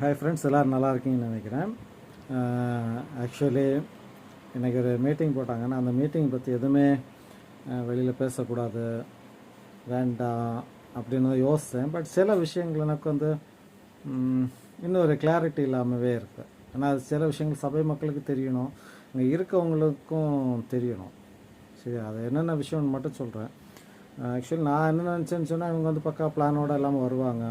Hi friends எல்லோரும் நல்லா இருக்கீங்கன்னு நினைக்கிறேன். ஆக்சுவலி இன்றைக்கி ஒரு மீட்டிங் போட்டாங்கன்னா அந்த மீட்டிங் பற்றி எதுவுமே வெளியில் பேசக்கூடாது வேண்டாம் அப்படின்னு தான் யோசித்தேன் பட் சில விஷயங்கள் எனக்கு வந்து இன்னொரு இன்னும் ஒரு கிளாரிட்டி இல்லாமவே இருக்குது ஏன்னா அது சில விஷயங்கள் சபை மக்களுக்கு தெரியணும். இங்கே இருக்கவங்களுக்கும் தெரியணும். சரி அது என்னென்ன விஷயம்னு மட்டும் சொல்கிறேன் ஆக்சுவலி நான் என்ன நினச்சேன்னு சொன்னால் இவங்க வந்து பக்கா பிளானோடு இல்லாமல் வருவாங்க.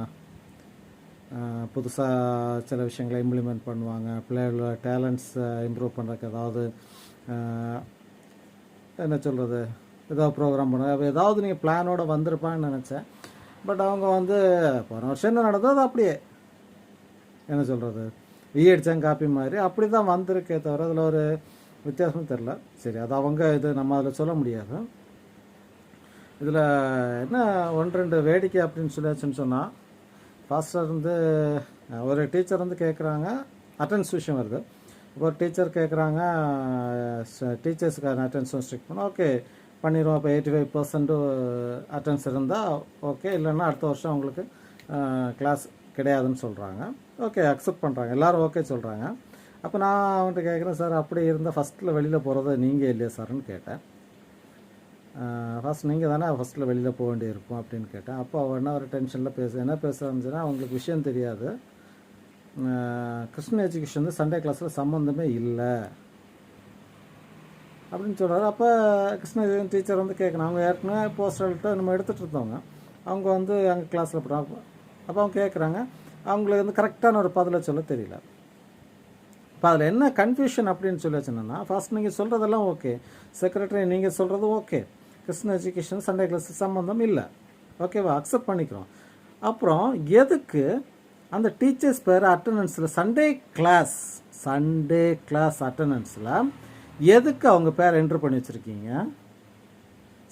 புதுசாக சில விஷயங்களை இம்ப்ளிமெண்ட் பண்ணுவாங்க. பிள்ளைகளோட டேலண்ட்ஸை இம்ப்ரூவ் பண்ணுறதுக்கு ஏதாவது என்ன சொல்கிறது ஏதாவது ப்ரோக்ராம் பண்ணுவாங்க ஏதாவது நீங்கள் பிளானோட வந்திருப்பான்னு நினச்சேன். பட் அவங்க வந்து போன வருஷம் என்ன நடந்தோ அது அப்படியே என்ன சொல்கிறது விஎட்சன் காப்பி மாதிரி. அப்படி தான் வந்திருக்கே தவிர அதில் ஒரு வித்தியாசமும் தெரில சரி அது அவங்க இது நம்ம அதில் சொல்ல முடியாது. இதில் என்ன ஒன்று ரெண்டு வேடிக்கை அப்படின்னு சொல்லியாச்சுன்னு சொன்னால் ஃபாஸ்டர் வந்து ஒரு டீச்சர் வந்து கேட்குறாங்க அட்டன்ஸ் விஷயம் வருது. இப்போ ஒரு டீச்சர் கேட்குறாங்க டீச்சர்ஸுக்கான அட்டன்ஸ் ஸ்ட்ரிக் பண்ண ஓகே பண்ணிடுவோம். இப்போ எயிட்டி ஃபைவ் பர்சன்ட்டு அட்டன்ஸ் இருந்தால் ஓகே இல்லைன்னா அடுத்த வருஷம் அவங்களுக்கு கிளாஸ் கிடையாதுன்னு சொல்கிறாங்க ஓகே அக்செப்ட் பண்ணுறாங்க எல்லோரும் ஓகே சொல்கிறாங்க அப்போ நான் அவன்கிட்ட கேட்குறேன் சார் அப்படி இருந்தால் ஃபஸ்ட்டில் வெளியில் போகிறது நீங்கள் இல்லையா சார்னு கேட்டேன். ஃபர்ஸ்ட் நீங்கள் தானே ஃபஸ்ட்டில் வெளியில் போக வேண்டியிருக்கும் அப்படின்னு கேட்டேன். அப்போ அவள் என்ன ஒரு டென்ஷனில் பேச என்ன பேசுகிறான்னு அவங்களுக்கு விஷயம் தெரியாது. கிருஷ்ண கிறிஸ்டின் எஜுகேஷன் வந்து சண்டே கிளாஸில் சம்மந்தமே இல்லை அப்படின்னு சொல்கிறாரு அப்போ கிருஷ்ண டீச்சர் வந்து கேட்கணும் அவங்க ஏற்கனவே போஸ்டர்கிட்ட நம்ம எடுத்துகிட்டு இருந்தவங்க. அவங்க வந்து அங்கே கிளாஸில் போகிறாங்க அப்போ அவங்க கேட்குறாங்க அவங்களுக்கு வந்து கரெக்டான ஒரு பதிலை சொல்ல தெரியல. இப்போ அதில் என்ன கன்ஃபியூஷன் அப்படின்னு சொல்லி வச்சுன்னா ஃபர்ஸ்ட் நீங்கள் சொல்கிறதெல்லாம் ஓகே செக்ரட்டரி நீங்கள் சொல்கிறது okay Christian education Sunday class சம்மந்தம் இல்லை. ஓகேவா அக்செப்ட் பண்ணிக்கிறோம். அப்புறம் எதுக்கு அந்த டீச்சர்ஸ் பேர் அட்டண்டன்ஸில் சண்டே கிளாஸ் சண்டே கிளாஸ் அட்டண்டன்ஸில் எதுக்கு அவங்க பேர் என்ட்ரு பண்ணி வச்சுருக்கீங்க?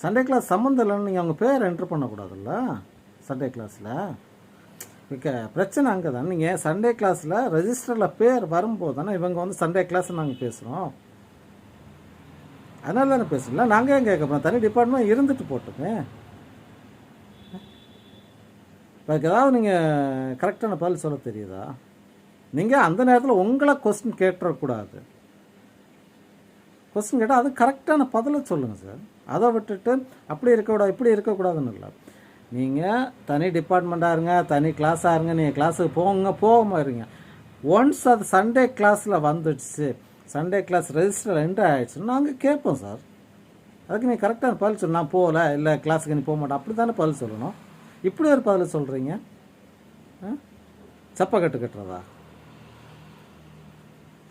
சண்டே கிளாஸ் சம்மந்தம் இல்லைன்னு நீங்கள் அவங்க பேர் என்ட்ரு பண்ணக்கூடாதுல்ல? சண்டே கிளாஸில் ஓகே பிரச்சனை அங்கே தான் நீங்கள் சண்டே கிளாஸில் ரெஜிஸ்டரில் பேர் வரும்போது தானே இவங்க வந்து சண்டே கிளாஸ் நாங்கள் பேசுகிறோம் அதனால தானே பேசல நாங்கள் ஏன் கேட்க போகிறோம் தனி டிபார்ட்மெண்ட் இருந்துட்டு போட்டுமே. அதுக்கு ஏதாவது நீங்கள் கரெக்டான பதில் சொல்ல தெரியுதா? நீங்கள் அந்த நேரத்தில் உங்களை கொஸ்டின் கேட்டுறக்கூடாது. கொஸ்டின் கேட்டால் அது கரெக்டான பதிலை சொல்லுங்கள் சார் அதை விட்டுட்டு அப்படி இருக்கக்கூடாது இப்படி இருக்கக்கூடாதுன்னு இல்லை. நீங்கள் தனி டிபார்ட்மெண்ட்டாக இருங்க தனி கிளாஸாக இருங்க நீங்கள் கிளாஸுக்கு போங்க போகாமல் இருங்க. ஒன்ஸ் அது சண்டே கிளாஸில் வந்துடுச்சு சண்டே கிளாஸ் ரெஜிஸ்டர் என்ட்ரு ஆகிடுச்சுன்னா நாங்கள் கேட்போம் சார் அதுக்கு நீ கரெக்டான பதில் சொல்லணும் நான் போகல இல்லை கிளாஸுக்கு நீ போக மாட்டேன். அப்படி தானே பதில் சொல்லணும்? இப்படி ஒரு பதில் சொல்கிறீங்க சப்பை கட்டு கட்டுறதா?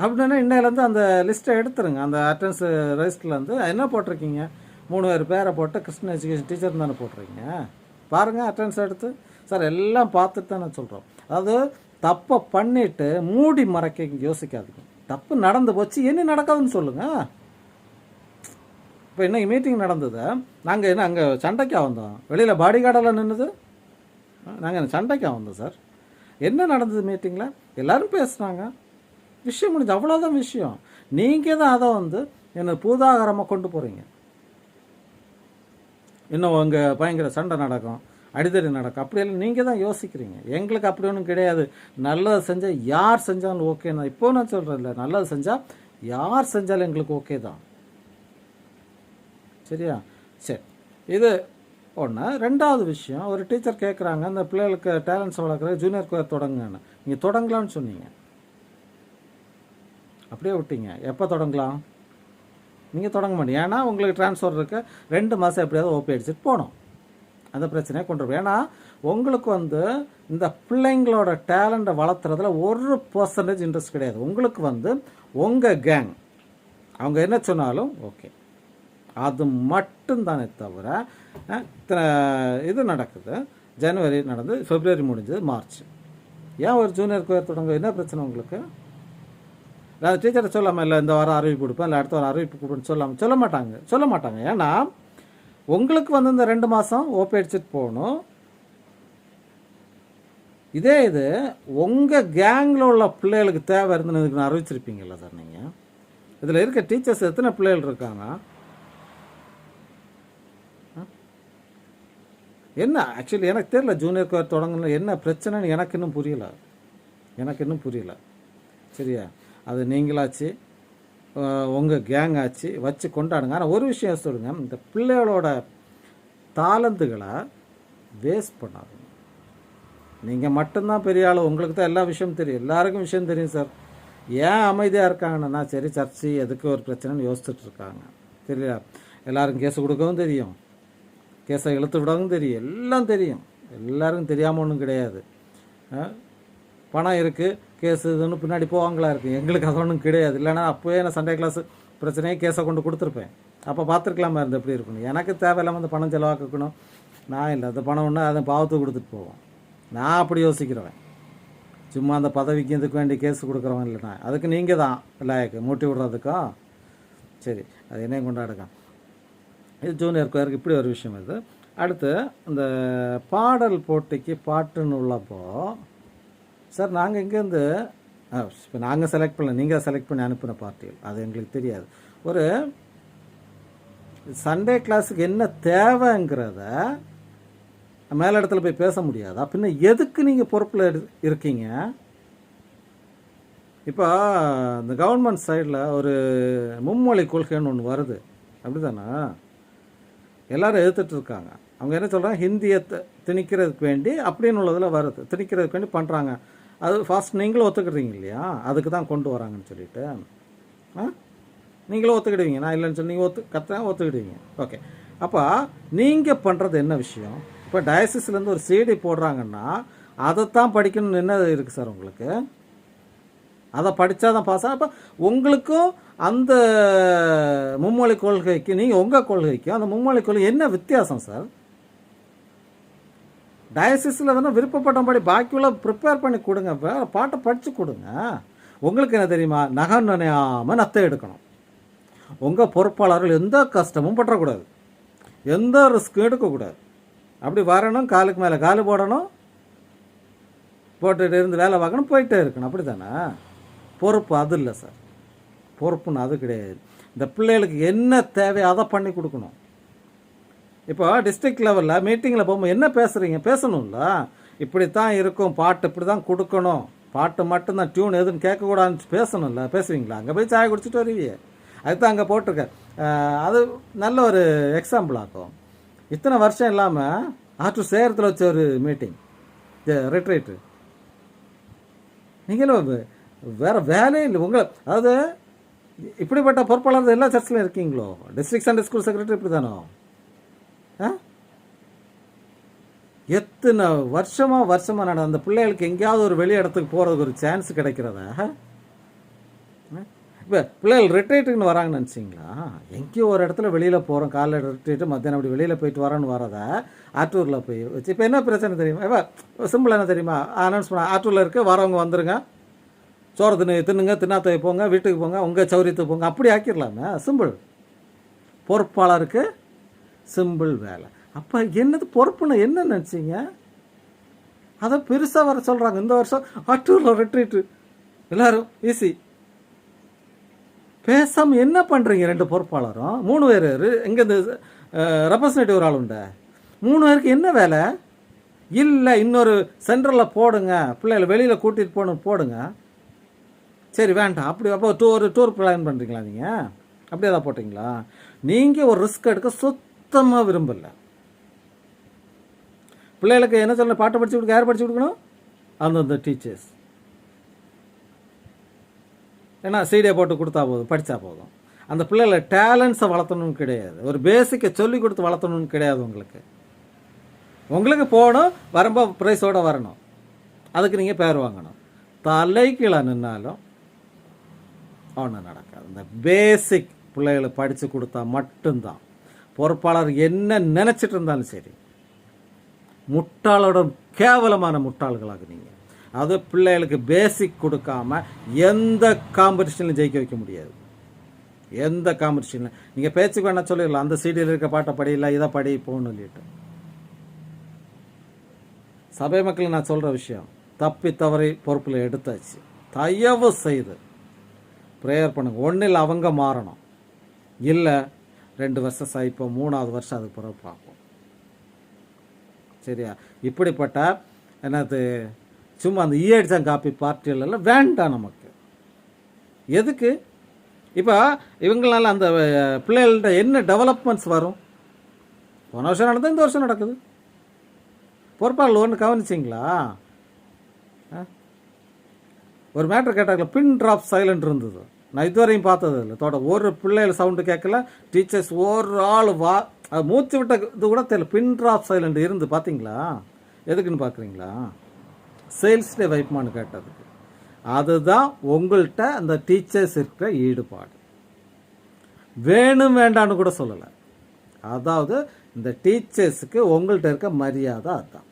அப்படின்னா இன்னையிலேருந்து அந்த லிஸ்ட்டை எடுத்துருங்க. அந்த அட்டன்ஸ் ரெஜிஸ்டர்லேருந்து என்ன போட்டிருக்கீங்க? மூணு பேர் பேரை போட்டு கிறிஸ்டின் எஜுகேஷன் டீச்சர் தானே போட்டிருக்கீங்க? பாருங்கள் அட்டன்ஸ் எடுத்து. சார் எல்லாம் பார்த்துட்டு தானே சொல்கிறோம் அதாவது தப்பை பண்ணிவிட்டு மூடி மறைக்க யோசிக்காதீங்க. தப்பு நடந்து போச்சு. என்ன நடக்காதுன்னு சொல்லுங்கள் இப்போ இன்னைக்கு மீட்டிங் நடந்தது? நாங்கள் என்ன அங்கே சண்டைக்கா வந்தோம்? வெளியில் பாடி கார்டெல்லாம் நின்றுது நாங்கள் சண்டைக்கா வந்தோம் சார் என்ன நடந்தது மீட்டிங்கில் எல்லோரும் பேசுனாங்க. விஷயம் முடிஞ்சு அவ்வளோதான் விஷயம். நீங்கள் தான் அதை வந்து என்னை பூதாகரமாக கொண்டு போகிறீங்க இன்னும் அங்கே பயங்கர சண்டை நடக்கும். அடிதடி நடக்கும். அப்படியெல்லாம் நீங்கள் தான் யோசிக்கிறீங்க. எங்களுக்கு அப்படி ஒன்றும் கிடையாது. நல்லது செஞ்சால் யார் செஞ்சாலும் ஓகே தான். இப்போ நான் சொல்கிறேன் இல்லை நல்லது செஞ்சால் யார் செஞ்சாலும் எங்களுக்கு ஓகே தான். சரியா? சரி. இது ஒன்று ரெண்டாவது விஷயம் ஒரு டீச்சர் கேட்குறாங்க அந்த பிள்ளைகளுக்கு டேலண்ட்ஸ் வளர்க்குற ஜூனியர் கோயர் தொடங்குங்கன்னு. நீங்கள் தொடங்கலாம்னு சொன்னீங்க. அப்படியே விட்டீங்க. எப்போ தொடங்கலாம்? நீங்கள் தொடங்க மாட்டீங்க. ஏன்னா உங்களுக்கு ட்ரான்ஸ்ஃபர் இருக்கு. ரெண்டு மாதம் எப்படியாவது ஓபி அடிச்சுட்டு போகணும். அந்த பிரச்சனையை கொண்டு வரும். ஏன்னா உங்களுக்கு வந்து இந்த பிள்ளைங்களோட டேலண்ட்டை வளர்த்துறதுல ஒரு பர்சன்டேஜ் இன்ட்ரெஸ்ட் கிடையாது. உங்களுக்கு வந்து உங்கள் கேங் அவங்க என்ன சொன்னாலும் ஓகே அது மட்டும்தானே தவிர இது நடக்குது. ஜனவரி நடந்து ஃபெப்ரவரி முடிஞ்சது மார்ச் ஏன் ஒரு ஜூனியர் கோயர் தொடங்க என்ன பிரச்சனை உங்களுக்கு? நான் டீச்சரை சொல்லாமல் இல்லை இந்த வாரம் அறிவிப்பு கொடுப்பேன் இல்லை அடுத்த வாரம் அறிவிப்பு கொடுப்பேன்னு சொல்லாமல் சொல்ல மாட்டாங்க. சொல்ல மாட்டாங்க. ஏன்னா உங்களுக்கு வந்து இந்த ரெண்டு மாதம் ஓப்பி அடிச்சுட்டு போகணும். இதே இது உங்கள் கேங்கில் உள்ள பிள்ளைகளுக்கு தேவை இருந்ததுக்கு நான் அறிவிச்சிருப்பீங்களா சார் நீங்கள் இதில் இருக்க டீச்சர்ஸ் எத்தனை பிள்ளைகள் இருக்காங்க? என்ன ஆக்சுவலி எனக்கு தெரியல ஜூனியர் கோயர் தொடங்கணும். என்ன பிரச்சனைன்னு எனக்கு இன்னும் புரியல. எனக்கு இன்னும் புரியல. சரியா? அது நீங்களாச்சு. உங்கள் கேங் ஆச்சு வச்சு கொண்டாடுங்க. ஆனால் ஒரு விஷயம் சொல்லுங்க. இந்த பிள்ளைகளோட தாளந்துகளை வேஸ்ட் பண்ணாதுங்க. நீங்கள் மட்டும்தான் பெரிய ஆள். உங்களுக்கு தான் எல்லா விஷயமும் தெரியும். எல்லாருக்கும் விஷயம் தெரியும் சார் ஏன் அமைதியாக இருக்காங்கன்னா சரி சர்ச்சு எதுக்கு ஒரு பிரச்சனைன்னு யோசிச்சுட்டு இருக்காங்க. தெரியல. எல்லாருக்கும் கேஸ் கொடுக்கவும் தெரியும். கேஸை இழுத்து விடவும் தெரியும். எல்லாம் தெரியும். எல்லாருக்கும் தெரியாமல் ஒன்றும் கிடையாது. ஆ? பணம் இருக்குது கேஸ் இதுன்னு பின்னாடி போவாங்களா இருக்குது எங்களுக்கு அது ஒன்றும் கிடையாது. இல்லைன்னா அப்போயே நான் சண்டே கிளாஸ் பிரச்சனையே கேஸை கொண்டு கொடுத்துருப்பேன். அப்போ பார்த்துருக்கலாமா இருந்து எப்படி இருக்கணும் எனக்கு தேவையில்லாமல் அந்த பணம் செலவாக்கணும். நான் இல்லை அந்த பணம் ஒன்று அதை பாவத்துக்கு கொடுத்துட்டு போவோம். நான் அப்படி யோசிக்கிறவன். சும்மா அந்த பதவிக்கு இதுக்கு வேண்டி கேஸ் கொடுக்குறவன் இல்லை நான் அதுக்கு நீங்கள் தான் லாயக்கு. மூட்டி விடுறதுக்கா? சரி அது என்னையும் கொண்டாடுங்க. இது ஜூனியர் கோயருக்கு இப்படி ஒரு விஷயம் இது. அடுத்து இந்த பாடல் போட்டிக்கு பாட்டுன்னு உள்ளப்போ சார் நாங்கள் இங்கேருந்து இப்போ நாங்கள் செலக்ட் பண்ணல நீங்கள் செலக்ட் பண்ணி அனுப்பின பார்ட்டிகள் அது எங்களுக்கு தெரியாது. ஒரு சண்டே கிளாஸுக்கு என்ன தேவைங்கிறத மேலிடத்துல போய் பேச முடியாதா? பின்ன எதுக்கு நீங்கள் பொறுப்பில் இருக்கீங்க? இப்போ இந்த கவர்மெண்ட் சைடில் ஒரு மும்மொழி கொள்கைன்னு ஒன்று வருது. அப்படி தானே எல்லோரும் எதிர்த்துட்டு இருக்காங்க. அவங்க என்ன சொல்கிறாங்க ஹிந்தியை திணிக்கிறதுக்கு வேண்டி அப்படின்னு உள்ளதில் வருது. திணிக்கிறதுக்கு வேண்டி பண்ணுறாங்க அது ஃபர்ஸ்ட் நீங்களும் ஒத்துக்கிறீங்க இல்லையா? அதுக்கு தான் கொண்டு வராங்கன்னு சொல்லிட்டு. ஆ? நீங்களும் ஒத்துக்கிடுவீங்க. நான் இல்லைன்னு சொல்லி நீங்கள் ஒத்து கத்தா ஒத்துக்கிடுவீங்க. ஓகே அப்போ நீங்கள் பண்ணுறது என்ன விஷயம்? இப்போ டயசிஸ்லேருந்து ஒரு சிடி போடுறாங்கன்னா அதைத்தான் படிக்கணும்னு என்ன இருக்குது சார் உங்களுக்கு? அதை படித்தா தான் பாஸ் அப்போ உங்களுக்கும் அந்த மும்மொழி கொள்கைக்கு நீங்கள் உங்கள் கொள்கைக்கும் அந்த மும்மொழி கொள்கை என்ன வித்தியாசம் சார்? டயசிஸில் வந்து விருப்பப்பட்டபடி பாக்கியுள்ள ப்ரிப்பேர் பண்ணி கொடுங்க. வேறு பாட்டை படித்து கொடுங்க. உங்களுக்கு என்ன தெரியுமா? நகம் நினையாமல் நத்தை எடுக்கணும். உங்கள் பொறுப்பாளர்கள் எந்த கஷ்டமும் பற்றக்கூடாது. எந்த ரிஸ்க்கும் எடுக்கக்கூடாது. அப்படி வரணும் காலுக்கு மேலே காலு போடணும். போட்டுகிட்டு இருந்து வேலை பார்க்கணும் போயிட்டே இருக்கணும். அப்படி தானே பொறுப்பு அது இல்லை சார். பொறுப்புன்னு அது கிடையாது. இந்த பிள்ளைகளுக்கு என்ன தேவையோ அதை பண்ணி கொடுக்கணும். இப்போ டிஸ்ட்ரிக்ட் லெவலில் மீட்டிங்கில் போகும்போது என்ன பேசுகிறீங்க பேசணும்ல. இப்படி தான் இருக்கும் பாட்டு இப்படி தான் கொடுக்கணும். பாட்டு மட்டும்தான் டியூன் எதுன்னு கேட்கக்கூடாதுன்னு பேசணும்ல. பேசுவீங்களா? அங்கே போய் சாய குடிச்சிட்டு வருவீங்க அதுதான் அங்கே போட்டிருக்கேன் அது நல்ல ஒரு எக்ஸாம்பிள் இத்தனை வருஷம் இல்லாமல் ஆற்று சேரத்தில் வச்ச ஒரு மீட்டிங் ரிட்ரீட்டு நீங்களும் வேறு வேலையே இல்லை. உங்களை அதாவது இப்படிப்பட்ட பொறுப்பாளர் எல்லா சர்ச்சிலும் இருக்கீங்களோ? டிஸ்ட்ரிக்ட் சண்டே ஸ்கூல் செக்ரட்டரி இப்படி தானோ எத்தனை வருஷமா வருஷமா நட அந்த பிள்ளைகளுக்கு எங்கேயாவது ஒரு வெளி இடத்துக்கு போகிறதுக்கு ஒரு சான்ஸ் கிடைக்கிறதா? இப்போ பிள்ளைகள் ரிட்ரீட்டுக்குன்னு வராங்கன்னு நினச்சிங்களா? எங்கேயோ ஒரு இடத்துல வெளியில் போகிறோம் காலைல ரிட்ரீட்டு மத்தியானம் அப்படி வெளியில் போயிட்டு வரோன்னு வரதா? ஆட்டூரில் போய் வச்சு இப்போ என்ன பிரச்சனை தெரியுமா? இப்போ சிம்பிள் என்ன தெரியுமா? அனௌன்ஸ் பண்ண ஆட்டூரில் இருக்க வரவங்க வந்துருங்க. சோறு தின்னு தின்னுங்க தின்னாத்தை போங்க வீட்டுக்கு போங்க உங்கள் சௌரியத்துக்கு போங்க. அப்படி ஆக்கிடலாமே சிம்பிள் பொறுப்பாளருக்கு சிம்பிள் வேலை. அப்போ என்னது பொறுப்புன்னு என்ன நினச்சிங்க? அதை பெருசாக வர சொல்கிறாங்க இந்த வருஷம் ஆட்டூரில் ரிட்ரீட்டு எல்லாரும் ஈஸி பேசாமல் என்ன பண்ணுறீங்க ரெண்டு பொறுப்பாளரும்? மூணு பேர் இங்கேருந்து ரெப்ரசன்டேட்டிவ் ஒரு ஆள் உண்டு. மூணு பேருக்கு என்ன வேலை? இல்லை இன்னொரு சென்டரில் போடுங்க. பிள்ளைகளை வெளியில் கூட்டிகிட்டு போகணும் போடுங்க. சரி வேண்டாம். அப்படி அப்போ டூர் டூர் பிளான் பண்ணுறீங்களா நீங்கள் அப்படியே தான் போட்டிங்களா? நீங்கள் ஒரு ரிஸ்க் எடுக்க சுத்தமாக விரும்பல. பிள்ளைகளுக்கு என்ன சொல்ல பாட்டை படிச்சு கொடுக்க யார் படிச்சு கொடுக்கணும்? அந்தந்த டீச்சர்ஸ் ஏன்னா சீடியை போட்டு கொடுத்தா போதும் படித்தா போதும். அந்த பிள்ளைகளை டேலண்ட்ஸை வளர்த்தணும்னு கிடையாது. ஒரு பேசிக்கை சொல்லி கொடுத்து வளர்த்தணும்னு கிடையாது உங்களுக்கு. உங்களுக்கு போகணும் வரும்போது ப்ரைஸோடு வரணும். அதுக்கு நீங்கள் பேர் வாங்கணும். தலைக்கீழே நின்னாலும் ஒன்றும் நடக்காது. இந்த பேசிக் பிள்ளைகளை படித்து கொடுத்தா மட்டும்தான். பொறுப்பாளர் என்ன நினச்சிட்டு இருந்தாலும் சரி முட்டாளோட கேவலமான முட்டாள்களாக நீங்கள் அது பிள்ளைகளுக்கு பேசிக் கொடுக்காம எந்த காம்படிஷன்லையும் ஜெயிக்க வைக்க முடியாது. எந்த காம்படிஷனில் நீங்கள் பேச்சுக்கு வேணால் சொல்லிடலாம். அந்த சீடியில் இருக்க பாட்டை படியில இதை படி போகணும் சொல்லிட்டு. சபை மக்கள் நான் சொல்கிற விஷயம் தப்பி தவறி பொறுப்பில் எடுத்தாச்சு. தயவு செய்து ப்ரேயர் பண்ணுங்க. ஒன்றில் அவங்க மாறணும். இல்லை ரெண்டு வருஷம் சைப்போம் மூணாவது வருஷம் அதுக்கு பிறகு பார்ப்போம். சரியா? இப்படிப்பட்ட என்னது சும்மா அந்த இ எக்ஸாம் காப்பி பார்ட்டிகளெல்லாம் வேண்டாம் நமக்கு. எதுக்கு? இப்போ இவங்களால அந்த பிள்ளைகள்கிட்ட என்ன டெவலப்மெண்ட்ஸ் வரும்? போன வருஷம் நடந்தது இந்த வருஷம் நடக்குது. பொறுப்பாளர் ஒன்று கவனிச்சிங்களா? ஆ? ஒரு மேட்ரு கேட்டாங்களா பின் ட்ராப் சைலண்ட் இருந்தது. நான் இதுவரையும் பார்த்தது இல்லை தோட்ட ஒரு பிள்ளைகள் சவுண்டு கேட்கல. டீச்சர்ஸ் ஒரு ஆள் வா அது மூச்சு விட்ட இது கூட தெரியல. பின் ட்ராப் சைலண்ட் இருந்து பார்த்தீங்களா எதுக்குன்னு பார்க்குறீங்களா சேல்ஸ் டே வைப்புமான்னு கேட்டதுக்கு. அதுதான் உங்கள்கிட்ட அந்த டீச்சர்ஸ் இருக்கிற ஈடுபாடு. வேணும் வேண்டான்னு கூட சொல்லலை. அதாவது இந்த டீச்சர்ஸுக்கு உங்கள்கிட்ட இருக்க மரியாதை அதுதான்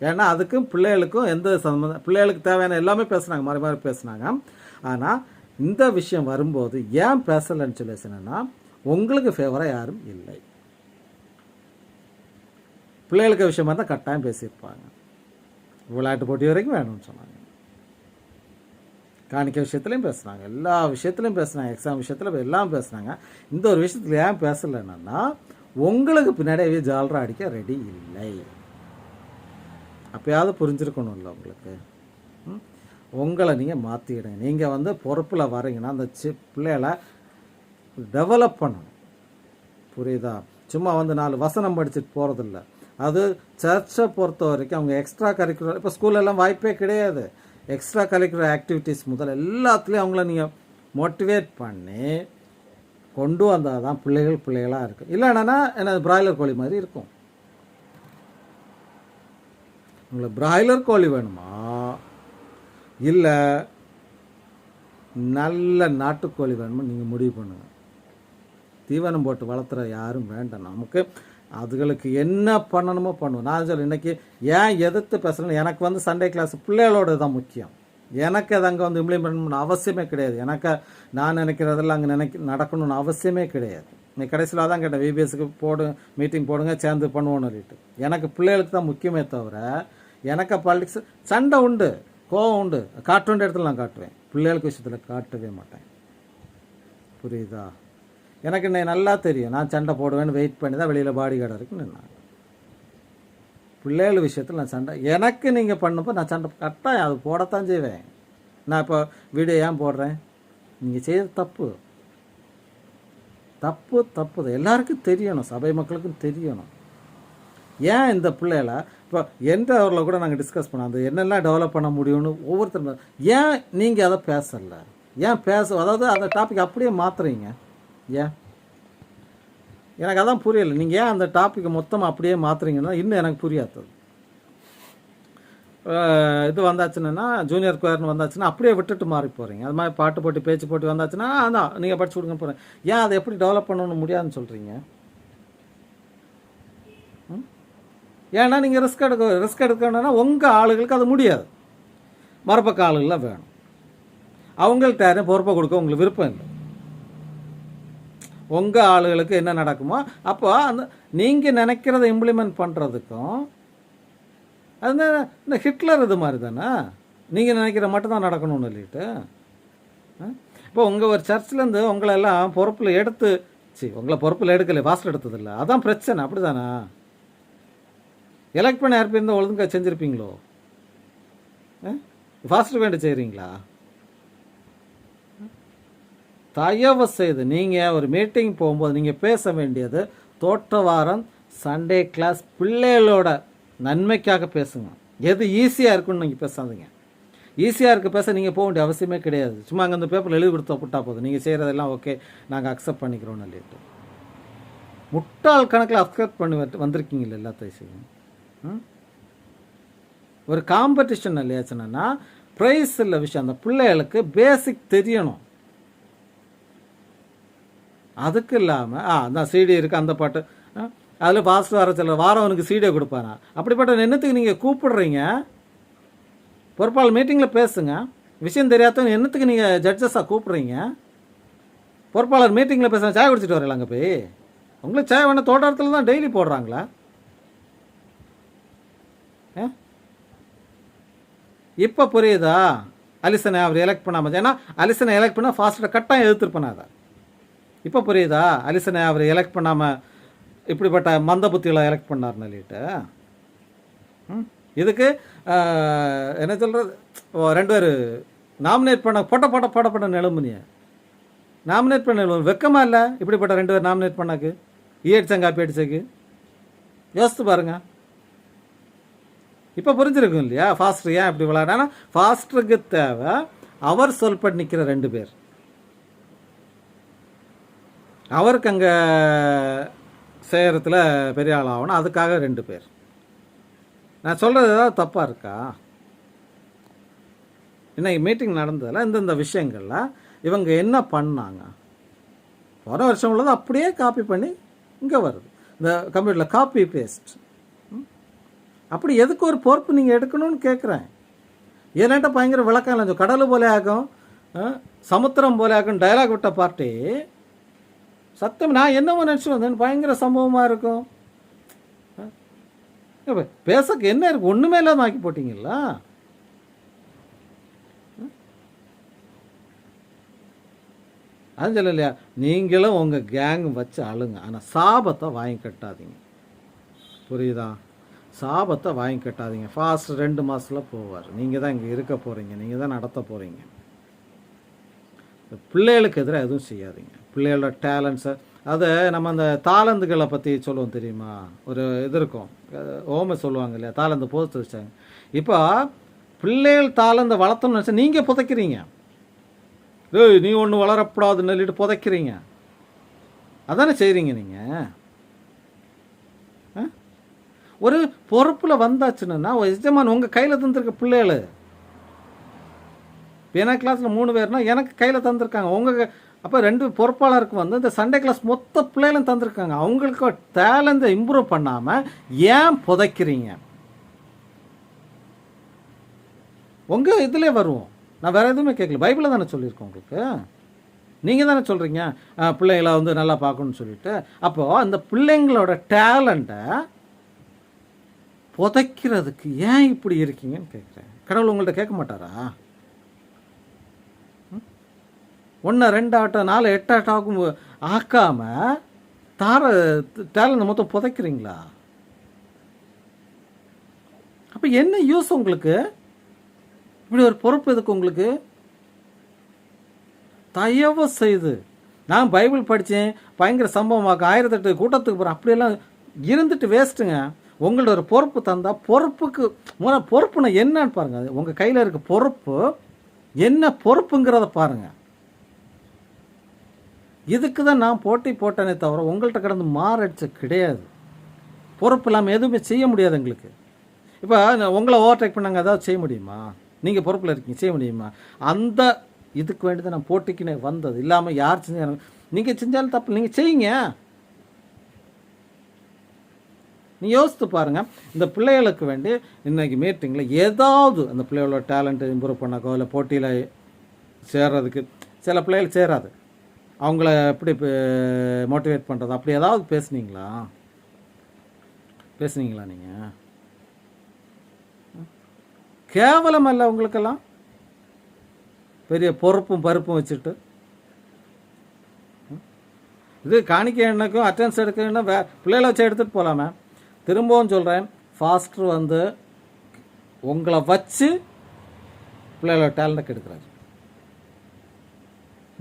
ஏன்னா அதுக்கும் பிள்ளைகளுக்கும் எந்த சம்மந்தம் பிள்ளைகளுக்கு தேவையான எல்லாமே பேசுனாங்க மாறி மாறி பேசுனாங்க. ஆனால் இந்த விஷயம் வரும்போது ஏன் பேசலைன்னு சொல்லி சொன்னேன்னா உங்களுக்கு ஃபேவராக யாரும் இல்லை. பிள்ளைகளுக்கு விஷயமா தான் கட்டாயம் பேசியிருப்பாங்க. விளையாட்டு போட்டி வரைக்கும் வேணும்னு சொன்னாங்க. காணிக்க விஷயத்துலையும் பேசுனாங்க. எல்லா விஷயத்துலையும் பேசுனாங்க. எக்ஸாம் விஷயத்தில் எல்லாம் பேசுனாங்க. இந்த ஒரு விஷயத்தில் ஏன் பேசலைன்னா உங்களுக்கு பின்னாடியே ஜாலரா அடிக்க ரெடி இல்லை. அப்பயாவது புரிஞ்சிருக்கணும்ல உங்களுக்கு. உங்களை நீங்கள் மாற்றிக்கிடுங்க நீங்கள் வந்து பொறுப்பில் வரீங்கன்னா அந்த சி பிள்ளைகளை டெவலப் பண்ணணும். புரியுதா? சும்மா வந்து நாலு வசனம் படிச்சுட்டு போகிறதில்ல அது சர்ச்சை பொறுத்த வரைக்கும் அவங்க எக்ஸ்ட்ரா கரிக்குலர் இப்போ ஸ்கூலெல்லாம் வாய்ப்பே கிடையாது. எக்ஸ்ட்ரா கரிக்குலர் ஆக்டிவிட்டீஸ் முதல்ல எல்லாத்துலேயும் அவங்கள நீங்கள் மோட்டிவேட் பண்ணி கொண்டு வந்தால் தான் பிள்ளைகள் பிள்ளைகளாக இருக்கும் இல்லைன்னா என்ன பிராய்லர் கோழி மாதிரி இருக்கும். உங்களுக்கு பிராய்லர் கோழி வேணுமா? இல்லை நல்ல நாட்டுக்கோழி வேணுமோ நீங்கள் முடிவு பண்ணுங்கள் தீவனம் போட்டு வளர்த்துற யாரும் வேண்டாம். நமக்கு அதுகளுக்கு என்ன பண்ணணுமோ பண்ணுவோம். நான் சொல்ல இன்னைக்கு ஏன் எதிர்த்து பேசணும் எனக்கு வந்து சண்டே கிளாஸ் பிள்ளைகளோட தான் முக்கியம். எனக்கு அது அங்கே வந்து இம்ப்ளிமெண்ட் அவசியமே கிடையாது. எனக்கு நான் நினைக்கிறதெல்லாம் அங்கே நினைக்க நடக்கணும்னு அவசியமே கிடையாது. நீ கடைசியில் தான் கேட்டேன் விபிஎஸ்க்கு போடு மீட்டிங் போடுங்க சேர்ந்து பண்ணுவோன்னு சொல்லிட்டு. எனக்கு பிள்ளைகளுக்கு தான் முக்கியமே தவிர எனக்கு பாலிடிக்ஸ் சண்டை உண்டு. கோவம் உண்டு. காட்ட வேண்டிய இடத்துல நான் காட்டுவேன் பிள்ளைகளுக்கு விஷயத்தில் காட்டவே மாட்டேன். புரியுதா? எனக்கு இன்னை நல்லா தெரியும். நான் சண்டை போடுவேன்னு வெயிட் பண்ணி தான் வெளியில் பாடி கார்டு இருக்குன்னு நின்னாங்க. பிள்ளைகள் விஷயத்தில் நான் சண்டை எனக்கு நீங்கள் பண்ணப்போ நான் சண்டை கட்டாயம் அது போடத்தான் செய்வேன். நான் இப்போ வீடியோ ஏன் போடுறேன்? நீங்கள் செய்த தப்பு. தப்பு தப்பு தான். எல்லாருக்கும் தெரியணும். சபை மக்களுக்கும் தெரியணும். ஏன் இந்த பிள்ளைகளை இப்போ எந்த அவரில் கூட நாங்கள் டிஸ்கஸ் பண்ணோம் அது என்னெல்லாம் டெவலப் பண்ண முடியும்னு ஒவ்வொருத்தரும் ஏன் நீங்கள் அதை பேசல? ஏன் பேச அதாவது அந்த டாபிக் அப்படியே மாற்றுறீங்க ஏன்? எனக்கு அதான் புரியலை. நீங்கள் ஏன் அந்த டாப்பிக்கை மொத்தமாக அப்படியே மாற்றுறீங்கன்னா இன்னும் எனக்கு புரியாதது இது வந்தாச்சுன்னா ஜூனியர் குயர்னு வந்தாச்சுன்னா அப்படியே விட்டுட்டு மாறி போகிறீங்க அது மாதிரி பாட்டு போட்டி பேச்சு போட்டி வந்தாச்சுன்னா அதான் நீங்கள் படிச்சு கொடுங்க போகிறேன் ஏன் அதை எப்படி டெவலப் பண்ணணும்னு முடியாதுன்னு சொல்கிறீங்க ஏன்னா நீங்கள் ரிஸ்க் எடுக்க ரிஸ்க் எடுக்கணும்னா உங்கள் ஆளுகளுக்கு அது முடியாது. மறுபக்க ஆளுகள்லாம் வேணும். அவங்கள்ட்ட யாரும் பொறுப்பை கொடுக்க உங்களுக்கு விருப்பம் இல்லை. உங்கள் ஆளுகளுக்கு என்ன நடக்குமோ அப்போ அந்த நீங்கள் நினைக்கிறத இம்ப்ளிமெண்ட் பண்ணுறதுக்கும் அது இந்த- ஹிட்லர் இது மாதிரி தானே? நீங்கள் நினைக்கிற மட்டும்தான் நடக்கணும்னு சொல்லிட்டு. ஆ? இப்போ உங்கள் ஒரு சர்ச்சிலேருந்து உங்களை எல்லாம் பொறுப்பில் எடுத்து சி உங்களை பொறுப்பில் எடுக்கலை வாசல் எடுத்ததில்லை. அதான் பிரச்சனை அப்படி தானே எலெக்ட் பண்ண யார் இருந்தால் ஒழுங்கா செஞ்சுருப்பீங்களோ? ஃபாஸ்ட் வேண்டி செய்கிறீங்களா தயவு செய்து நீங்கள் ஒரு மீட்டிங் போகும்போது நீங்கள் பேச வேண்டியது தோட்ட வாரம் சண்டே கிளாஸ் பிள்ளைகளோட நன்மைக்காக பேசுங்க. எது ஈஸியாக இருக்குன்னு நீங்கள் பேசாதீங்க. ஈஸியாக இருக்க பேச நீங்கள் போக வேண்டிய அவசியமே கிடையாது. சும்மா அங்கே அந்த பேப்பரில் எழுதி கொடுத்தா விட்டா போதும். நீங்கள் செய்கிறதெல்லாம் ஓகே நாங்கள் அக்செப்ட் பண்ணிக்கிறோம்னு சொல்லிட்டு. முட்டாள் கணக்கில் அக்செப்ட் பண்ணி வந்து- வந்திருக்கீங்களே எல்லாத்தையும் செய்யும் ஒரு காம்படிஷன் லேசனா ப்ரைஸ் இல்லை விஷயம் அந்த பிள்ளைகளுக்கு பேசிக் தெரியணும். அதுக்கு இல்லாமல் ஆ அந்த சீடி இருக்குது அந்த பாட்டு. அதில் பாஸ்ட் வர சில வாரவனுக்கு சீடியை கொடுப்பானா? அப்படிப்பட்ட என்னத்துக்கு நீங்கள் கூப்பிடுறீங்க. பொறுப்பாளர் மீட்டிங்கில் பேசுங்க. விஷயம் தெரியாதவங்க என்னத்துக்கு நீங்கள் ஜட்ஜஸாக கூப்பிட்றீங்க. பொறுப்பாளர் மீட்டிங்கில் பேசுகிறேன் சாய் குடிச்சிட்டு வரலாங்க போய். உங்களுக்கு சாய் வேணால் தோட்டத்தில் தான் டெய்லி போடுறாங்களா? இப்போ புரியுதா? அலிசனை அவர் எலெக்ட் பண்ணாமல் ஏன்னா அலிசனை எலெக்ட் பண்ணால் ஃபாஸ்ட்டாக கட்டாயம் எதிர்த்துருப்பேன் அதை இப்போ புரியுதா? அலிசனை அவர் எலெக்ட் பண்ணாமல் இப்படிப்பட்ட மந்த புத்திகளை எலெக்ட் பண்ணார்னு சொல்லிட்டு ம்? இதுக்கு என்ன சொல்கிறது ரெண்டு பேர். நாமினேட் பண்ண போட்ட போட்ட போட போட நிலமுனிய நாமினேட் பண்ண நிலவு வெக்கமாக இல்லை? இப்படிப்பட்ட ரெண்டு பேர் நாமினேட் பண்ணாக்கு? ஈ காப்பி அடிச்சாக்கு? யோசித்து பாருங்கள் இப்போ புரிஞ்சிருக்கும் இல்லையா? ஃபாஸ்டர் ஏன் இப்படி விளையாடுனா ஃபாஸ்டருக்கு தேவை அவர் சொல்படி நிற்கிற ரெண்டு பேர். அவருக்கு அங்கே செய்கிறதுல பெரிய ஆள் ஆகணும் அதுக்காக ரெண்டு பேர். நான் சொல்கிறது ஏதாவது தப்பாக இருக்கா? இன்னைக்கு மீட்டிங் நடந்ததில் இந்தந்த விஷயங்களில் இவங்க என்ன பண்ணாங்க? போன வருஷம் உள்ளது அப்படியே காப்பி பண்ணி இங்கே வருது. இந்த கம்ப்யூட்டரில் காப்பி பேஸ்ட் அப்படி எதுக்கு ஒரு பொறுப்பு நீங்கள் எடுக்கணும்னு கேட்குறேன் ஏன்னாட்ட பயங்கர விளக்கம் இல்லை. கடல் போல ஆகும் சமுத்திரம் போல ஆகும் டைலாக் விட்ட பார்ட்டி சத்தம் நான் என்னவோ நினச்சி வந்தேன். பயங்கர சம்பவமாக இருக்கும். பேசக்கு என்ன இருக்கு? ஒன்றுமே இல்லாம ஆக்கி போட்டிங்களா? அது சொல்லலையா நீங்களும் உங்கள் கேங் வச்சு அழுங்க. ஆனால் சாபத்தை வாங்கி கட்டாதீங்க. புரியுதா? சாபத்தை வாங்கி கட்டாதீங்க. ஃபாஸ்ட் ரெண்டு மாதத்தில் போவார். நீங்கள் தான் இங்கே இருக்க போகிறீங்க நீங்கள் தான் நடத்த போகிறீங்க பிள்ளைகளுக்கு எதிராக எதுவும் செய்யாதீங்க. பிள்ளைகளோட டேலண்ட்ஸை அதை நம்ம அந்த தாளந்துகளை பற்றி சொல்லுவோம் தெரியுமா? ஒரு இது இருக்கும். ஓமை சொல்லுவாங்க இல்லையா? தாளந்து போஸ்ட் வச்சாங்க. இப்போ பிள்ளைகள் தாளந்தை வளர்த்தணும்னு நினச்சா நீங்கள் புதைக்கிறீங்க. ஏய் நீ ஒன்று வளரக்கூடாதுன்னு சொல்லிட்டு புதைக்கிறீங்க. அதானே செய்கிறீங்க நீங்கள் ஒரு பொறுப்பில் வந்தாச்சுன்னா எஜமான் உங்கள் கையில் தந்திருக்க பிள்ளைகள். இப்போ கிளாஸில் மூணு பேர்னா எனக்கு கையில் தந்திருக்காங்க. உங்கள் அப்போ ரெண்டு பொறுப்பாளருக்கு வந்து இந்த சண்டே கிளாஸ் மொத்த பிள்ளைகளும் தந்திருக்காங்க. அவங்களுக்கு டேலண்ட்டை இம்ப்ரூவ் பண்ணாமல் ஏன் புதைக்கிறீங்க? உங்கள் இதிலே வருவோம். நான் வேறு எதுவுமே கேட்கல. பைபிளில் தானே சொல்லியிருக்கோம் உங்களுக்கு? நீங்கள் தானே சொல்கிறீங்க பிள்ளைங்களை வந்து நல்லா பார்க்கணும்னு சொல்லிட்டு. அப்போது அந்த பிள்ளைங்களோட டேலண்ட்டை புதைக்கிறதுக்கு ஏன் இப்படி இருக்கீங்கன்னு கேட்குறேன். கடவுள் உங்கள்ட்ட கேட்க மாட்டாரா? ஒன்று ரெண்டு ஆட்டம் நாலு எட்டு ஆட்டம் ஆக்காமல் தார டேலண்ட் மொத்தம் புதைக்கிறீங்களா? அப்போ என்ன யூஸ் உங்களுக்கு? இப்படி ஒரு பொறுப்பு எதுக்கு உங்களுக்கு? தயவு செய்து. நான் பைபிள் படித்தேன் பயங்கர சம்பவமாக்க ஆயிரத்தெட்டு கூட்டத்துக்கு போகிறேன் அப்படியெல்லாம் இருந்துட்டு வேஸ்ட்டுங்க உங்களோட ஒரு பொறுப்பு தந்தால் பொறுப்புக்கு முறை பொறுப்புனா என்னன்னு பாருங்கள் உங்கள் கையில் இருக்க பொறுப்பு என்ன பொறுப்புங்கிறத பாருங்கள் இதுக்கு தான் நான் போட்டி போட்டேனே தவிர உங்கள்கிட்ட கிடந்து மாறடிச்சு கிடையாது. பொறுப்பு இல்லாமல் எதுவுமே செய்ய முடியாது எங்களுக்கு. இப்போ உங்களை ஓவர்டேக் பண்ணாங்க ஏதாவது செய்ய முடியுமா? நீங்கள் பொறுப்பில் இருக்கீங்க செய்ய முடியுமா? அந்த இதுக்கு வேண்டி தான் நான் போட்டிக்குன்னு வந்தது. இல்லாமல் யார் செஞ்சாலும் நீங்கள் செஞ்சாலும் தப்பு நீங்கள் செய்யுங்க. நீ யோசித்து பாருங்கள் இந்த பிள்ளைகளுக்கு வேண்டி இன்றைக்கி மீட்டிங்கில் ஏதாவது அந்த பிள்ளைகளோட டேலண்ட்டு இம்ப்ரூவ் பண்ணக்கோ இல்லை போட்டியில் சேர்றதுக்கு சில பிள்ளைகள் சேராது. அவங்கள எப்படி மோட்டிவேட் பண்ணுறது அப்படி ஏதாவது பேசுனீங்களா? பேசுனீங்களா நீங்கள் கேவலம் அல்ல உங்களுக்கெல்லாம்? பெரிய பொறுப்பும் பருப்பும் வச்சுட்டு இது காணிக்க எண்ணுக்கும் அட்டன்ஸ் எடுக்கணும்னா வே பிள்ளைகளை வச்சு எடுத்துகிட்டு போகலாமே திரும்பவும் சொல்கிறேன் ஃபாஸ்டர் வந்து உங்களை வச்சு பிள்ளைகளோட டேலண்ட்டை கெடுக்கிறாரு.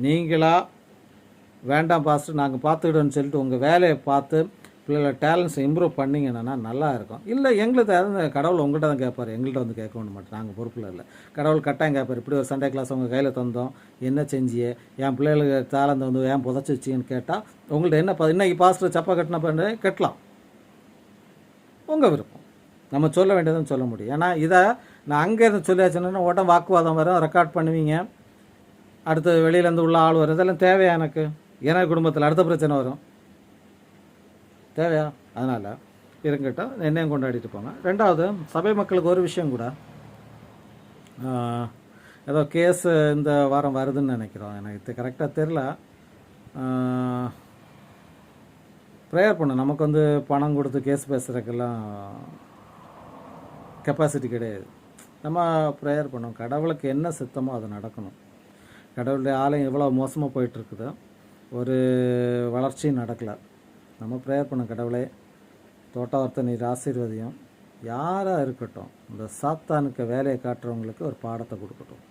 நீங்களாக வேண்டாம் பாஸ்டர் நாங்கள் பார்த்துக்கிட்டோன்னு சொல்லிட்டு உங்கள் வேலையை பார்த்து பிள்ளைகளோட டேலண்ட்ஸை இம்ப்ரூவ் பண்ணிங்கன்னா நல்லா இருக்கும். இல்லை எங்களுக்கு அது கடவுள் உங்கள்கிட்ட தான் கேட்பார். எங்கள்கிட்ட வந்து கேட்க மாட்டோம் நாங்கள் பொறுப்பில் இல்லை. கடவுள் கட்டாயம் கேட்பார். இப்படி ஒரு சண்டே கிளாஸ் உங்கள் கையில் தந்தோம். என்ன செஞ்சியே என் பிள்ளைகளுக்கு டேலண்ட் வந்து ஏன் புதைச்சி வச்சிங்கன்னு கேட்டால் உங்கள்கிட்ட என்ன இன்னைக்கு பாஸ்டர் சப்பா கட்டின பண்ணுறேன் கட்டலாம். உங்கள் விருப்பம் நம்ம சொல்ல வேண்டியதுன்னு சொல்ல முடியும். ஏன்னா இதை நான் அங்கே இருந்து சொல்லியாச்சுன்னா உடனே வாக்குவாதம் வரும் ரெக்கார்ட் பண்ணுவீங்க. அடுத்து வெளியிலேருந்து உள்ள ஆள் வரும். இதெல்லாம் தேவையா எனக்கு? ஏன்னா குடும்பத்தில் அடுத்த பிரச்சனை வரும். தேவையா? அதனால் இருங்கட்டும் என்னையும் கொண்டாடிட்டு போங்க. ரெண்டாவது சபை மக்களுக்கு ஒரு விஷயம் கூட. ஏதோ கேஸ் இந்த வாரம் வருதுன்னு நினைக்கிறோம். எனக்கு கரெக்டாக தெரில ப்ரேயர் பண்ண. நமக்கு வந்து பணம் கொடுத்து கேஸ் பேசுகிறதுக்கெல்லாம் கெப்பாசிட்டி கிடையாது. நம்ம ப்ரேயர் பண்ணோம். கடவுளுக்கு என்ன சித்தமோ அது நடக்கணும். கடவுளுடைய ஆலயம் எவ்வளோ மோசமாக போயிட்டுருக்குது ஒரு வளர்ச்சியும் நடக்கலை. நம்ம ப்ரேயர் பண்ணோம் கடவுளே. தோட்டாவர்த்த நீர் ஆசீர்வதியும். யாராக இருக்கட்டும் இந்த சாத்தானுக்கு வேலையை காட்டுறவங்களுக்கு ஒரு பாடத்தை கொடுக்கட்டும்.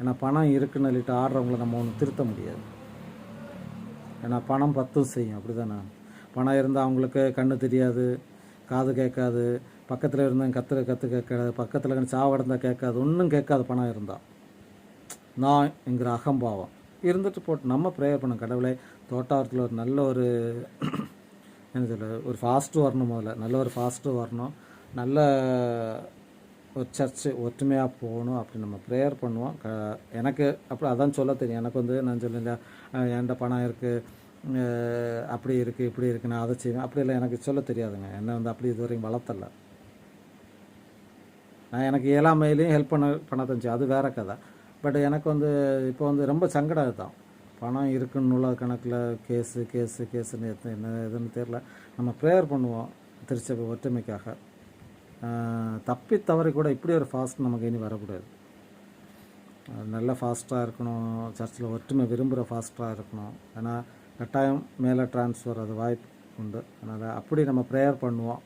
ஏன்னா பணம் இருக்குன்னு சொல்லிட்டு ஆடுறவங்கள நம்ம ஒன்று திருத்த முடியாது. ஏன்னா பணம் பத்தும் செய்யும் அப்படி தானே பணம் இருந்தால் அவங்களுக்கு கண்ணு தெரியாது காது கேட்காது பக்கத்தில் இருந்தால் கத்துற கற்று கேட்காது பக்கத்தில் சாவடைந்தால் கேட்காது ஒன்றும் கேட்காது பணம் இருந்தால் நான் என்கிற அகம்பாவம். இருந்துட்டு போட்டு நம்ம ப்ரேயர் பண்ண கடவுளே தோட்டாரத்தில் ஒரு நல்ல ஒரு என்ன சொல்ல ஒரு ஃபாஸ்ட்டு வரணும் முதல்ல. நல்ல ஒரு ஃபாஸ்ட்டு வரணும். நல்ல ஒரு சர்ச்சு ஒற்றுமையாக போகணும் அப்படி நம்ம ப்ரேயர் பண்ணுவோம். க எனக்கு அப்படி அதான் சொல்ல தெரியும். எனக்கு வந்து நான் சொல்ல என்கிட்ட பணம் இருக்குது அப்படி இருக்குது இப்படி இருக்குது நான் அதை செய்வேன். அப்படிலாம் எனக்கு சொல்ல தெரியாதுங்க. என்னை வந்து அப்படி இது வரைக்கும் நான் எனக்கு இயலாமையிலையும் ஹெல்ப் பண்ண பண்ண தெரிஞ்சு அது வேற கதை. பட் எனக்கு வந்து இப்போ வந்து ரொம்ப சங்கடம் தான் பணம் இருக்குன்னு உள்ள கணக்கில் கேஸு கேஸு கேஸுன்னு எத்தனை என்ன எதுன்னு தெரில நம்ம ப்ரேயர் பண்ணுவோம் திருச்சபை ஒற்றுமைக்காக. தப்பி தவறி கூட இப்படி ஒரு ஃபாஸ்ட் நமக்கு இனி வரக்கூடாது. நல்ல ஃபாஸ்ட்டாக இருக்கணும். சர்ச்சில் ஒற்றுமை விரும்புகிற ஃபாஸ்ட்டாக இருக்கணும். ஏன்னா கட்டாயம் மேலே ட்ரான்ஸ்ஃபர் அது வாய்ப்பு உண்டு. அதனால் அப்படி நம்ம ப்ரேயர் பண்ணுவோம்.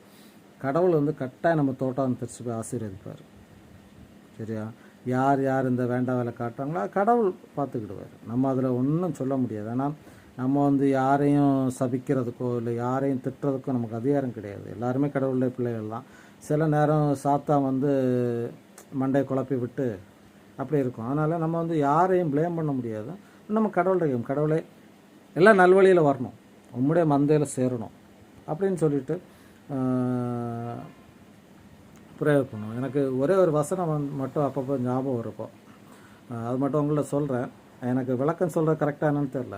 கடவுள் வந்து கட்டாயம் நம்ம தோட்டம் திருச்சி போய் ஆசீர்வதிப்பார். சரியா? யார் யார் இந்த வேண்டாம் வேலை காட்டுறாங்களோ கடவுள் பார்த்துக்கிடுவார். நம்ம அதில் ஒன்றும் சொல்ல முடியாது. ஆனால் நம்ம வந்து யாரையும் சபிக்கிறதுக்கோ இல்லை யாரையும் திட்டுறதுக்கோ நமக்கு அதிகாரம் கிடையாது. எல்லாருமே கடவுளுடைய பிள்ளைகள் தான் சில நேரம் சாத்தா வந்து மண்டையை குழப்பி விட்டு அப்படி இருக்கும். அதனால் நம்ம வந்து யாரையும் ப்ளேம் பண்ண முடியாது. நம்ம கடவுளுடைய கடவுளே எல்லாம் நல்வழியில் வரணும். உம்முடைய மந்தையில் சேரணும். அப்படின்னு சொல்லிட்டு ப்ரேயர் பண்ணுவோம் எனக்கு ஒரே ஒரு வசனம் வந்து மட்டும் அப்பப்போ ஞாபகம் இருக்கும் அது மட்டும் உங்கள்ட்ட சொல்கிறேன் எனக்கு விளக்கம் சொல்கிற கரெக்டாக என்னன்னு தெரில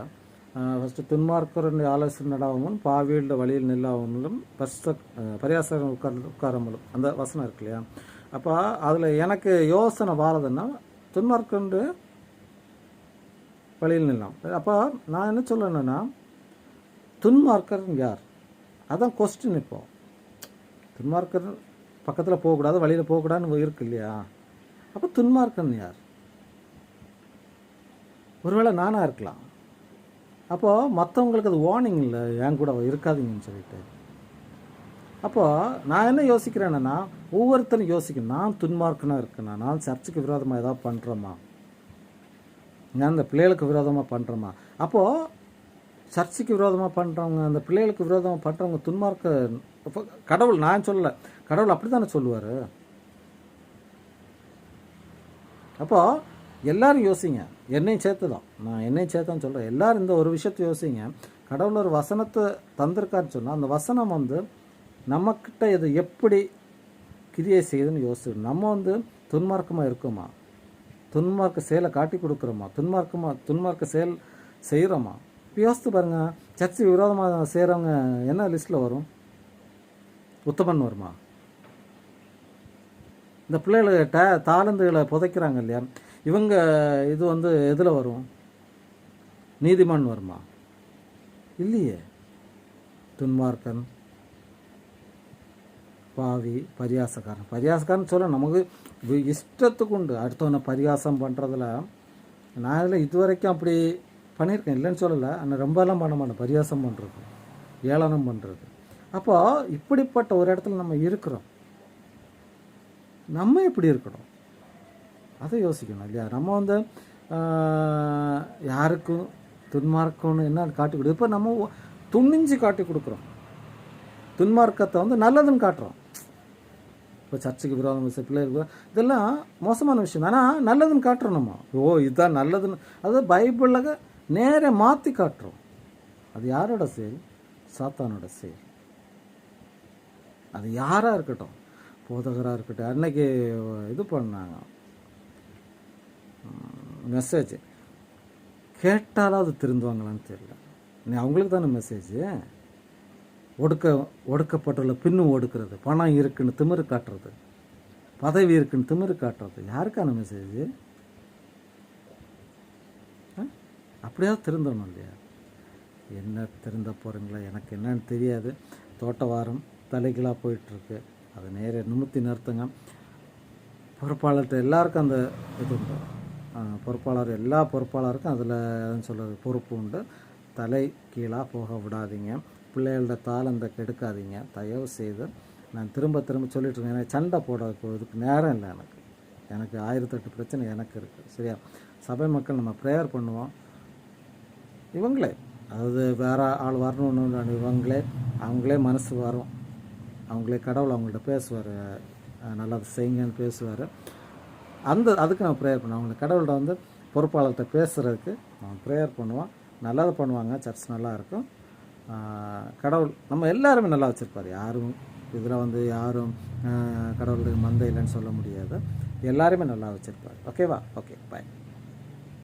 ஃபஸ்ட்டு துன்மார்க்கருடைய ஆலோசனை நடாவும் பாவியில் வழியில் நில்லாவங்களும் பஸ்த பரியாசம் உட்கார் உட்காராமலும். அந்த வசனம் இருக்கு இல்லையா? அப்போ அதில் எனக்கு யோசனை வாரதுன்னா துன்மார்க்கன்று வழியில் நில்லாம். அப்போ நான் என்ன சொல்லணுன்னா துன்மார்க்கர் யார்? அதான் கொஸ்டின் இப்போ. துன்மார்க்கர் பக்கத்தில் போகக்கூடாது வழியில் போகக்கூடாதுன்னு இருக்கு இல்லையா? அப்போ துன்மார்க்கன் யார்? ஒருவேளை நானாக இருக்கலாம். அப்போது மற்றவங்களுக்கு அது வார்னிங் இல்லை என் கூட இருக்காதீங்கன்னு சொல்லிட்டு. அப்போது நான் என்ன யோசிக்கிறேன்னா ஒவ்வொருத்தரும் யோசிக்கணும் நான் துன்மார்க்கனாக இருக்கேனா? நான் சர்ச்சுக்கு விரோதமாக ஏதாவது பண்ணுறோமா நான் அந்த பிள்ளைகளுக்கு விரோதமாக பண்ணுறோமா அப்போது சர்ச்சுக்கு விரோதமாக பண்ணுறவங்க அந்த பிள்ளைகளுக்கு விரோதமாக பண்ணுறவங்க துன்மார்க்க கடவுள் நான் சொல்லலை கடவுள் அப்படி தானே சொல்லுவார்? அப்போது எல்லோரும் யோசிங்க. என்னையும் சேர்த்து தான் நான் என்னையும் சேர்த்தான்னு சொல்கிறேன் எல்லாரும் இந்த ஒரு விஷயத்தை யோசிங்க. கடவுள் ஒரு வசனத்தை தந்திருக்காருன்னு சொன்னால் அந்த வசனம் வந்து நம்மக்கிட்ட இது எப்படி கிரியை செய்யுதுன்னு யோசிச்சு. நம்ம வந்து துன்மார்க்கமாக இருக்கோமா? துன்மார்க்க செயலை காட்டி கொடுக்குறோமா? துன்மார்க்கமாக துன்மார்க்க செயல் செய்கிறோமா இப்போ யோசித்து பாருங்கள் சர்ச்சு விரோதமாக செய்கிறவங்க என்ன லிஸ்ட்டில் வரும்? உத்தமன் வருமா? இந்த பிள்ளைகளை டே தாளந்துகளை புதைக்கிறாங்க இல்லையா? இவங்க இது வந்து எதில் வரும்? நீதிமான் வருமா? இல்லையே. துன்மார்க்கன். பாவி பரியாசக்காரன். பரியாசக்காரன் சொல்ல நமக்கு இஷ்டத்துக்கு உண்டு அடுத்தவனை பரியாசம் பண்ணுறதுல நான் இதில் இதுவரைக்கும் அப்படி பண்ணியிருக்கேன் இல்லைன்னு சொல்லலை. ஆனால் ரொம்பலாம் பண்ண மாட்டேன். பரியாசம் பண்ணுறது ஏளனம் பண்ணுறது அப்போ இப்படிப்பட்ட ஒரு இடத்துல நம்ம இருக்கிறோம். நம்ம எப்படி இருக்கணும்? அதை யோசிக்கணும் இல்லையா? நம்ம வந்து யாருக்கும் துன்மார்க்கம்னு என்ன காட்டி கொடுக்கும் இப்போ நம்ம துணிஞ்சு காட்டி கொடுக்குறோம். துன்மார்க்கத்தை வந்து நல்லதுன்னு காட்டுறோம். இப்போ சர்ச்சுக்கு விரோதம் வச்ச பிள்ளைகளுக்கு இதெல்லாம் மோசமான விஷயம். ஆனால் நல்லதுன்னு காட்டுறோம் நம்ம. ஓ இதுதான் நல்லதுன்னு. அதாவது பைபிளில் நேரே மாற்றி காட்டுறோம். அது யாரோட செயல்? சாத்தானோட செயல். அது யாராக இருக்கட்டும். போதகராக இருக்கட்டும். அன்னைக்கு இது பண்ணாங்க. மெசேஜ் கேட்டாலாவது திருந்துவாங்களான்னு தெரியல. நீ அவங்களுக்கு தானே மெசேஜ் ஒடுக்க ஒடுக்கப்பட்டுள்ள பின்னும் ஒடுக்கிறது. பணம் இருக்குன்னு திமிரு காட்டுறது. பதவி இருக்குன்னு திமிரு காட்டுறது. யாருக்கான மெசேஜ் அப்படியாவது திருந்தணும் இல்லையா? என்ன திருந்த போகிறீங்களா எனக்கு என்னன்னு தெரியாது. தோட்ட வாரம் தலைகீழாக போயிட்டுருக்கு. அதை நேர நிமித்தி நிறுத்துங்க. பொறுப்பாளர்கிட்ட எல்லாருக்கும் அந்த இது உண்டு. பொறுப்பாளர் எல்லா பொறுப்பாளருக்கும் அதில் சொல்கிறது பொறுப்பு உண்டு. தலை கீழாக போக விடாதீங்க. பிள்ளைகளோட தாளந்தை கெடுக்காதீங்க. தயவு செய்து நான் திரும்ப திரும்ப சொல்லிட்டுருக்கேன். எனக்கு சண்டை போட இதுக்கு நேரம் இல்லை எனக்கு. எனக்கு ஆயிரத்தெட்டு பிரச்சனை எனக்கு இருக்குது சரியா? சபை மக்கள் நம்ம ப்ரேயர் பண்ணுவோம். இவங்களே. அதாவது வேறு ஆள் வரணும்னு இவங்களே அவங்களே மனசு வரும். அவங்களே கடவுள் அவங்கள்ட்ட பேசுவார். நல்லது செய்யுங்கன்னு பேசுவார். அந்த அதுக்கு நான் ப்ரேயர் பண்ணுவேன் அவங்கள கடவுள்கிட்ட வந்து பொறுப்பாளர்கிட்ட பேசுகிறதுக்கு நான் ப்ரேயர் பண்ணுவோம். நல்லது பண்ணுவாங்க. சர்ச் நல்லா இருக்கும். கடவுள் நம்ம எல்லாருமே நல்லா வச்சுருப்பார். யாரும் இதில் வந்து யாரும் ஆஹ் கடவுளுடைய மந்தை இல்லைன்னு சொல்ல முடியாது. எல்லாருமே நல்லா வச்சுருப்பார். ஓகேவா ஓகே பாய்